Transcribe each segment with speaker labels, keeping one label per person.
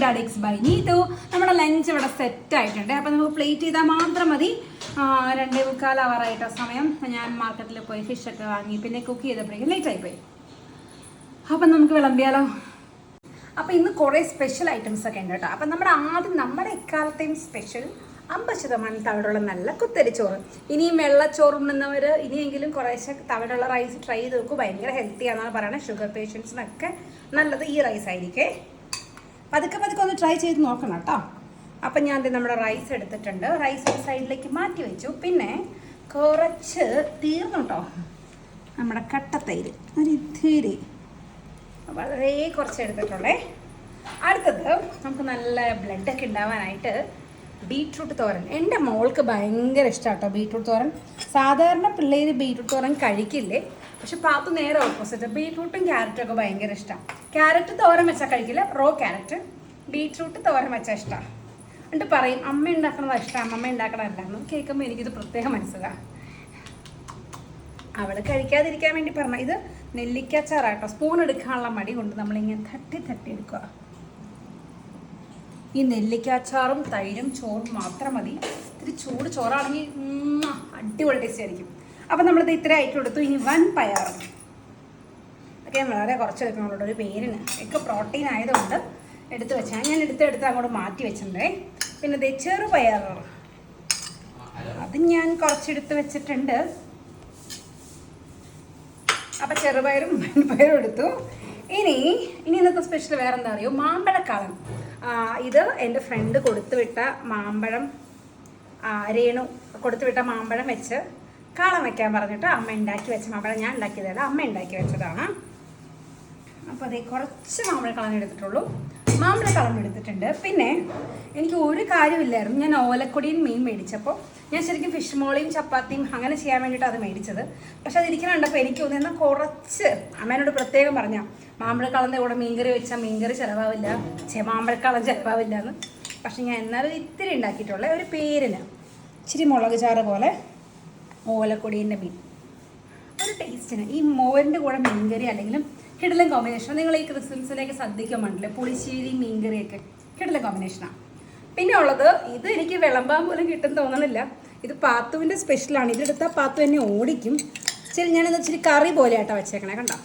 Speaker 1: Food addicts by Neethu നമ്മുടെ lunch ഇവിടെ set ആയിട്ടുണ്ട്. അപ്പം നമുക്ക് പ്ലേറ്റ് ചെയ്താൽ മാത്രം മതി. രണ്ടേ മുക്കാൽ അവറായിട്ടോ സമയം. ഞാൻ മാർക്കറ്റിൽ പോയി ഫിഷൊക്കെ വാങ്ങി പിന്നെ കുക്ക് ചെയ്തപ്പോഴേക്കും ലേറ്റ് ആയിപ്പോയി അപ്പം നമുക്ക് വിളമ്പിയാലോ? അപ്പം ഇന്ന് കുറേ സ്പെഷ്യൽ ഐറ്റംസ് ഒക്കെ ഉണ്ട് കേട്ടോ. അപ്പം നമ്മുടെ ആദ്യം നമ്മുടെ എക്കാലത്തെയും സ്പെഷ്യൽ അമ്പത് ശതമാനം തവിടുള്ള നല്ല കുത്തരിച്ചോറ്. ഇനിയും വെള്ളച്ചോറ് ഉണ്ണുന്നവർ ഇനിയെങ്കിലും കുറേശ്ശെ തവിടുള്ള റൈസ് ട്രൈ ചെയ്ത് നോക്കൂ ഭയങ്കര ഹെൽത്തി ആണെന്നാണ് പറയുന്നത് ഷുഗർ പേഷ്യൻസിനൊക്കെ നല്ലത് ഈ റൈസ് ആയിരിക്കേ. പതുക്കെ പതുക്കെ ഒന്ന് ട്രൈ ചെയ്ത് നോക്കണം കേട്ടോ. അപ്പം ഞാൻ നമ്മുടെ റൈസ് എടുത്തിട്ടുണ്ട്. റൈസ് ഒരു സൈഡിലേക്ക് മാറ്റി വെച്ചു. പിന്നെ കുറച്ച് തീർന്നു കേട്ടോ. നമ്മുടെ കട്ടത്തൈര് ഒരു ഇത്തിരി. വളരെ കുറച്ച് എടുത്തിട്ടുള്ളേ. അടുത്തത് നമുക്ക് നല്ല ബ്ലഡൊക്കെ ഉണ്ടാവാനായിട്ട് ബീട്രൂട്ട് തോരൻ. എന്റെ മോൾക്ക് ഭയങ്കര ഇഷ്ടമാണ് കേട്ടോ ബീട്രൂട്ട് തോരൻ. സാധാരണ പിള്ളേർ ബീട്രൂട്ട് തോരൻ കഴിക്കില്ലേ? പക്ഷെ പാത്ത് നേരെ ഓപ്പോസിറ്റ്. ബീട്രൂട്ടും ക്യാരറ്റും ഒക്കെ ഭയങ്കര ഇഷ്ടമാണ് ക്യാരറ്റ് തോരൻ വെച്ചാൽ കഴിക്കില്ല. Raw carrot. ബീട്രൂട്ട് തോരൻ വെച്ചാൽ ഇഷ്ടമാണ് എന്നിട്ട് പറയും അമ്മ ഉണ്ടാക്കണതാണ് ഇഷ്ടമാണ് അമ്മ ഉണ്ടാക്കണമല്ല എന്ന് കേൾക്കുമ്പോൾ എനിക്കിത് പ്രത്യേകം മനസ്സിലാണ് അവൾ കഴിക്കാതിരിക്കാൻ വേണ്ടി പറഞ്ഞ ഇത് നെല്ലിക്കച്ചാറാട്ടോ. സ്പൂൺ എടുക്കാനുള്ള മടി കൊണ്ട് നമ്മളിങ്ങനെ തട്ടി തട്ടി എടുക്കുക ഈ നെല്ലിക്കാച്ചാറും തൈരും ചോറും മാത്രം മതി. ഇത്തിരി ചൂട് ചോറാണെങ്കിൽ അടിപൊളി ടേസ്റ്റ് ആയിരിക്കും. അപ്പം നമ്മളിത് ഇത്ര ആയിട്ട് കൊടുത്തു. ഇനി വൻ പയർ. ഒക്കെ വളരെ കുറച്ച് എടുക്കണുള്ളൂ ഒരു പേരിന് ഒക്കെ പ്രോട്ടീൻ ആയതുകൊണ്ട് എടുത്ത് വെച്ചാൽ ഞാൻ എടുത്ത് എടുത്ത് അങ്ങോട്ട് മാറ്റി വെച്ചിട്ടുണ്ടേ. പിന്നെ ദേ ചെറുപയർ അത് ഞാൻ കുറച്ചെടുത്ത് വെച്ചിട്ടുണ്ട്. അപ്പം ചെറുപയറും വൻപയറും എടുത്തു. ഇനി ഇനി ഇന്നത്തെ സ്പെഷ്യൽ വേറെന്താ അറിയോ? മാമ്പഴക്കാളൻ ഇത് എന്റെ ഫ്രണ്ട് കൊടുത്തുവിട്ട മാമ്പഴം രേണു കൊടുത്തുവിട്ട മാമ്പഴം വെച്ച് കാളം വെക്കാൻ പറഞ്ഞിട്ട് അമ്മ ഉണ്ടാക്കി വെച്ച മാമ്പഴം ഞാൻ ഉണ്ടാക്കിയതല്ല അമ്മ ഉണ്ടാക്കി വെച്ചതാണ്. അപ്പോൾ അതേ കുറച്ച് മാമ്പഴക്കളം എടുത്തിട്ടുള്ളൂ. മാമ്പഴക്കളം എടുത്തിട്ടുണ്ട്. പിന്നെ എനിക്ക് ഒരു കാര്യമില്ലായിരുന്നു. ഞാൻ ഓലക്കൊടിയും മീൻ മേടിച്ചപ്പോൾ ഞാൻ ശരിക്കും ഫിഷ് മോളിയും ചപ്പാത്തിയും അങ്ങനെ ചെയ്യാൻ വേണ്ടിയിട്ട് അത് മേടിച്ചത്. പക്ഷെ അത് ഇരിക്കുന്ന കണ്ടപ്പോൾ എനിക്ക് തോന്നി എന്നാൽ കുറച്ച് അമ്മേനോട് പ്രത്യേകം പറഞ്ഞ മാമ്പഴക്കളന്റെ കൂടെ മീൻകറി വെച്ചാൽ മീൻകറി ചിലവാവില്ല. ചെ മാമ്പഴക്കളം ചിലവാവില്ല എന്ന് പക്ഷെ ഞാൻ എന്നാലും ഇത്തിരി ഉണ്ടാക്കിയിട്ടുള്ള ഒരു പേരിന് ഇച്ചിരി മുളക് ചാറ് പോലെ ഓലക്കൊടീന്റെ മീൻ. ഒരു ടേസ്റ്റിന് ഈ മോരിന്റെ കൂടെ മീൻകറി അല്ലെങ്കിലും കിടലൻ കോമ്പിനേഷൻ നിങ്ങൾ ഈ ക്രിസ്മസിലേക്ക് ശ്രദ്ധിക്കാൻ വേണ്ടില്ലേ പുളിശ്ശേരി മീൻകറിയൊക്കെ. കിടലൻ കോമ്പിനേഷനാണ് പിന്നെ ഉള്ളത് ഇത് എനിക്ക് വിളമ്പാൻ പോലും കിട്ടും തോന്നണില്ല. ഇത് പാത്തുവിന്റെ സ്പെഷ്യലാണ് ഇതെടുത്താൽ പാത്തു എന്നെ ഓടിക്കും. ശരി ഞാനിത് ഇച്ചിരി കറി പോലെ ആട്ടോ വെച്ചേക്കണേ കണ്ടോ?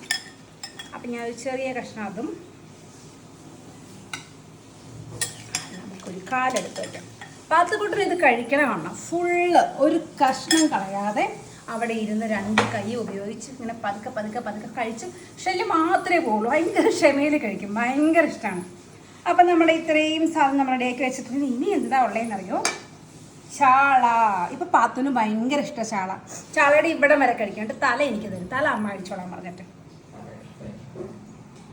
Speaker 1: അപ്പം ഞാൻ ഒരു ചെറിയ കഷ്ണം അതും നമുക്കൊരു കാലെടുത്ത് വയ്ക്കാം പാത്തുകൂട്ടർ ഇത് കഴിക്കണമാണ് ഫുള്ള് ഒരു കഷ്ണം കളയാതെ അവിടെ ഇരുന്ന് രണ്ട് കൈ ഉപയോഗിച്ച് ഇങ്ങനെ പതുക്കെ പതുക്കെ പതുക്കെ കഴിച്ച് ഷെല്ല് മാത്രമേ പോകുള്ളൂ ഭയങ്കര ക്ഷമയിൽ കഴിക്കും. ഭയങ്കര ഇഷ്ടമാണ് അപ്പം നമ്മുടെ ഇത്രയും സാധനം നമ്മുടെ ഡേക്ക് വെച്ചിട്ടുണ്ട്. ഇനി എന്താ ഉള്ളതെന്നറിയോ ചാള ഇപ്പം പാത്തുന് ഭയങ്കര ഇഷ്ടം ചാള ചാളയുടെ ഇവിടം വരെ കഴിക്കും. തല എനിക്ക് തരും. തല അമ്മ അടിച്ചോളാൻ പറഞ്ഞിട്ട്.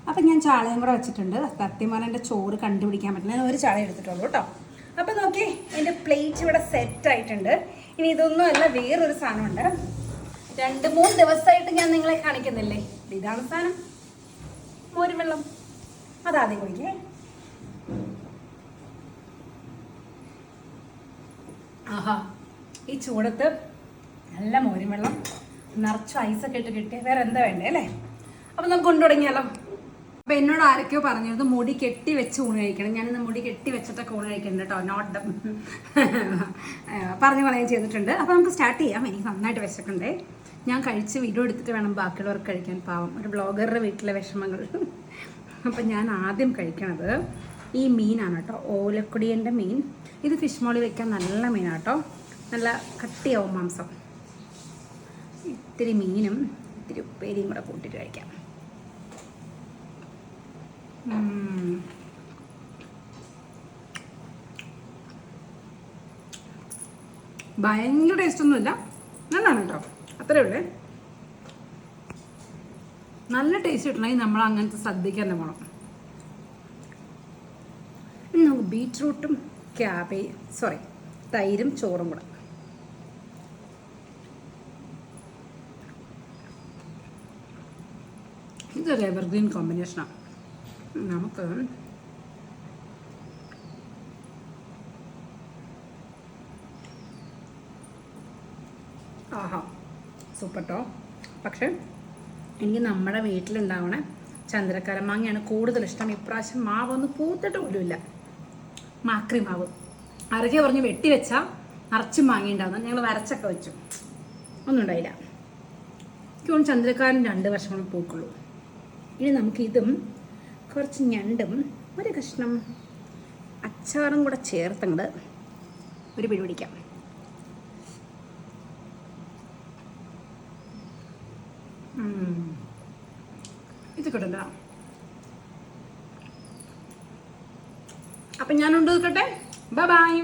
Speaker 1: അപ്പം ഞാൻ ചാളയും കൂടെ വെച്ചിട്ടുണ്ട്. സത്യമാനം എന്റെ ചോറ് കണ്ടുപിടിക്കാൻ പറ്റില്ല. ഞാൻ ഒരു ചാള എടുത്തിട്ടുള്ളൂ കേട്ടോ. അപ്പം നോക്കി എന്റെ പ്ലേറ്റ് ഇവിടെ സെറ്റ് ആയിട്ടുണ്ട്. ഇനി ഇതൊന്നും അല്ല വേറൊരു സാധനമുണ്ട്. രണ്ട് മൂന്ന് ദിവസമായിട്ട് ഞാൻ നിങ്ങളെ കാണിക്കുന്നില്ലേ? ഇതാണ് സാധനം. മോരും വെള്ളം അതാദ്യം കുടിക്കേ. ആഹാ ഈ ചൂടത്ത് നല്ല മോരും വെള്ളം നിറച്ച് ഐസൊക്കെ ഇട്ട് കിട്ടിയ വേറെ എന്താ വേണ്ടേ അല്ലേ? അപ്പം നമുക്ക് കൊണ്ടു തുടങ്ങിയാലോ അപ്പൊ എന്നോട് ആരൊക്കെയോ പറഞ്ഞിരുന്നു മുടി കെട്ടി വെച്ച് ഊണ് കഴിക്കണം. ഞാനിന്ന് മുടി കെട്ടി വെച്ചിട്ടൊക്കെ ഊണ് കഴിക്കുന്നുണ്ട് കേട്ടോ നോട്ട് പറഞ്ഞു പറയുകയും ചെയ്തിട്ടുണ്ട്. അപ്പൊ നമുക്ക് സ്റ്റാർട്ട് ചെയ്യാം. എനിക്ക് നന്നായിട്ട് വിശക്കുണ്ടേ ഞാൻ കഴിച്ച് വീഡിയോ എടുത്തിട്ട് വേണം ബാക്കിയുള്ളവർക്ക് കഴിക്കാൻ. പാവം ഒരു ബ്ലോഗറുടെ വീട്ടിലെ വിഷമങ്ങൾ. അപ്പം ഞാൻ ആദ്യം കഴിക്കണത് ഈ മീനാണ് കേട്ടോ ഓലക്കുടിയന്റെ മീൻ. ഇത് ഫിഷ് മോളി വെക്കാൻ നല്ല മീനാണ് കേട്ടോ നല്ല കട്ടിയാവും മാംസം. ഇത്തിരി മീനും ഇത്തിരി ഉപ്പേരിയും കൂടെ കൂട്ടിയിട്ട് കഴിക്കാം. ഭയങ്കര ടേസ്റ്റ് ഒന്നുമില്ല നല്ലതാണ് കേട്ടോ. അത്രേ ഉള്ളേ. നല്ല ടേസ്റ്റ് കിട്ടണമെങ്കിൽ നമ്മൾ അങ്ങനത്തെ ശ്രദ്ധിക്കാൻ തന്നെ പോകണം നമുക്ക് ബീറ്റ്റൂട്ടും ക്യാബേ സോറി തൈരും ചോറും കൂടെ. ഇതൊരു എവർഗ്രീൻ കോമ്പിനേഷനാണ് നമുക്ക് ആഹാ സൂപ്പർ ട്ടോ പക്ഷെ എനിക്ക് നമ്മുടെ വീട്ടിലുണ്ടാവണ ചന്ദ്രക്കര മാങ്ങയാണ് കൂടുതൽ ഇഷ്ടം. ഇപ്രാവശ്യം മാവൊന്നും പൂത്തിട്ട് പോലുമില്ല. മാക്രി മാവ്. അരക്കെ പറഞ്ഞ് വെട്ടി വെച്ചാൽ നിറച്ചും മാങ്ങിണ്ടാവുന്ന ഞങ്ങൾ വരച്ചൊക്കെ വെച്ചു. ഒന്നും ഉണ്ടായില്ല. എനിക്ക് തോന്നുന്നു ചന്ദ്രക്കാരൻ രണ്ട് വർഷം പൂക്കുള്ളൂ. ഇനി നമുക്ക് ഇതും കുറച്ച് ഞണ്ടും ഒരു കഷ്ണം അച്ചാറും കൂടെ ചേർത്തങ്ങട് ഒരു പിടി പിടിക്കാം. ഇത് കിട്ടണ്ട. അപ്പം ഞാനുണ്ട് നിൽക്കട്ടെ. Bye bye